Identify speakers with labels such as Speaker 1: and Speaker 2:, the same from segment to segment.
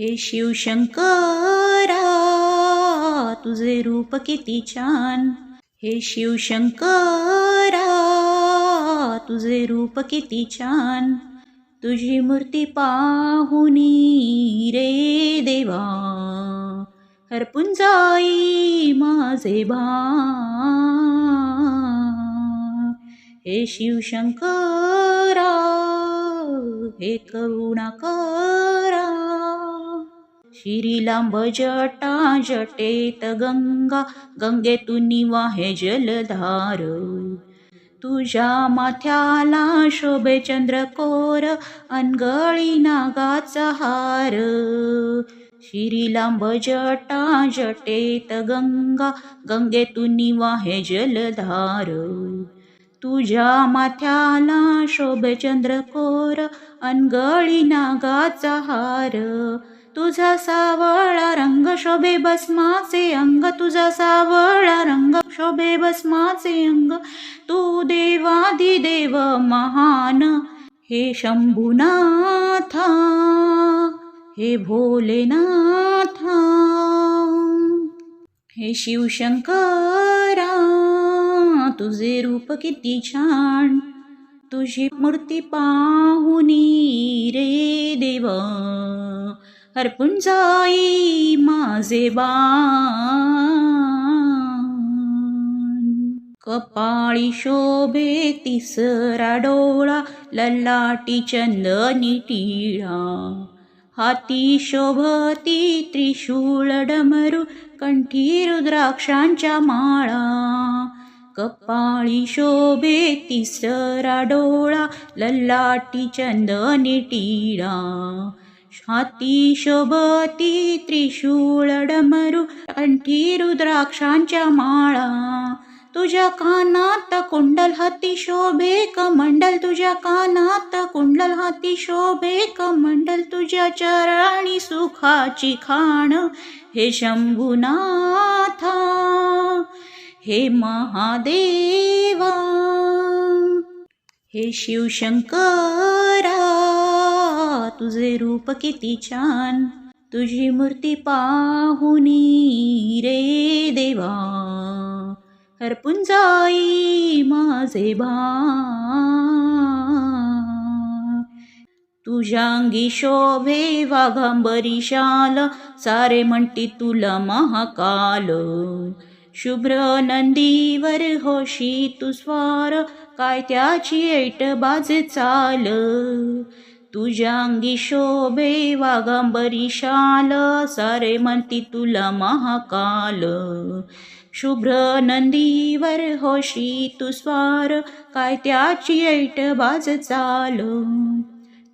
Speaker 1: हे शिवशंकरा तुझे रूप किती छान. हे शिवशंकरा तुझे रूप किती छान. तुझी मूर्ती पाहुनी रे देवा. हरपून जाई माझे बा. हे शिवशंकरा हे करुणाकरा शिरीलांब जटा जटेत गंगा गंगेतून वाहे जलधार. तुझ्या माथ्याला शोभे चंद्रकोर अनगळी नागाचा हार. शिरीलांब जटा जटेत गंगा गंगेतून वाहे जलधार. तुझ्या माथ्याला शोभे चंद्रकोर अनगळी नागाचा हार. तुझा सावळा रंग शोभे भस्माचे अंग तुझा सावळा रंग शोभे भस्माचे अंग. तू देवादिदेव महान हे शंभुनाथा हे भोलेनाथा. हे शिवशंकरा तुझे रूप किती छान तुझी मूर्ती पाहुनी रे देव. हरपून जाई माझे बाण. कपाळी शोभे तिसरा डोळा लल्लाटी चंदनी टिळा. हाती शोभती त्रिशूळ डमरू कंठी रुद्राक्षांच्या माळा. कपाळी शोभे तिसरा डोळा लल्लाटी चंदनी टिळा. हाती शोभती त्रिशूळ डमरू कंठी रुद्राक्षांच्या माळा. तुझ्या कानात कुंडल हाती शोभे कमंडल तुझ्या कानात कुंडल हाती शोभे कमंडल तुझ्या चरणी सुखाची खाण. हे शंभुनाथा हे महादेवा. हे शिवशंकरा तुझे रूप किती छान. तुझी मूर्ती पाहुनी रे देवा. हरपून जाई माझे भा तुझ्या अंगी शोभे वाघांबरी शाल. सारे म्हणती तुला महाकाल. शुभ्र नंदीवर होशी तू स्वार. काय त्याची ऐट बाजे चाल. तुझ्या अंगी शोभे वाघांबरी शाल सारे म्हणती तुला महाकाल. शुभ्र नंदीवर होशी तू स्वार काय त्याची ऐट बाज चाल.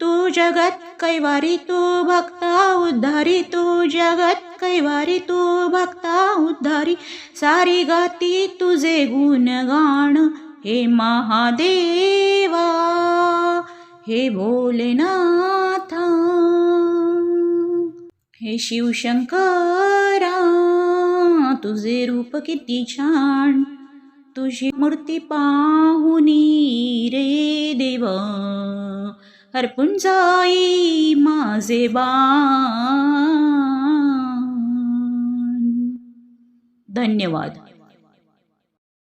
Speaker 1: तू जगत कैवारी तू भक्ता उद्धारी तू जगत कैवारी तू भक्ता उद्धारी. सारी गाती तुझे गुणगाण हे महादेवा. हे भोलेनाथा हे शिवशंकरा तुझे रूप किती छान तुझी मूर्ती पाहुनी रे देव हरपून जाई माझे बा धन्यवाद.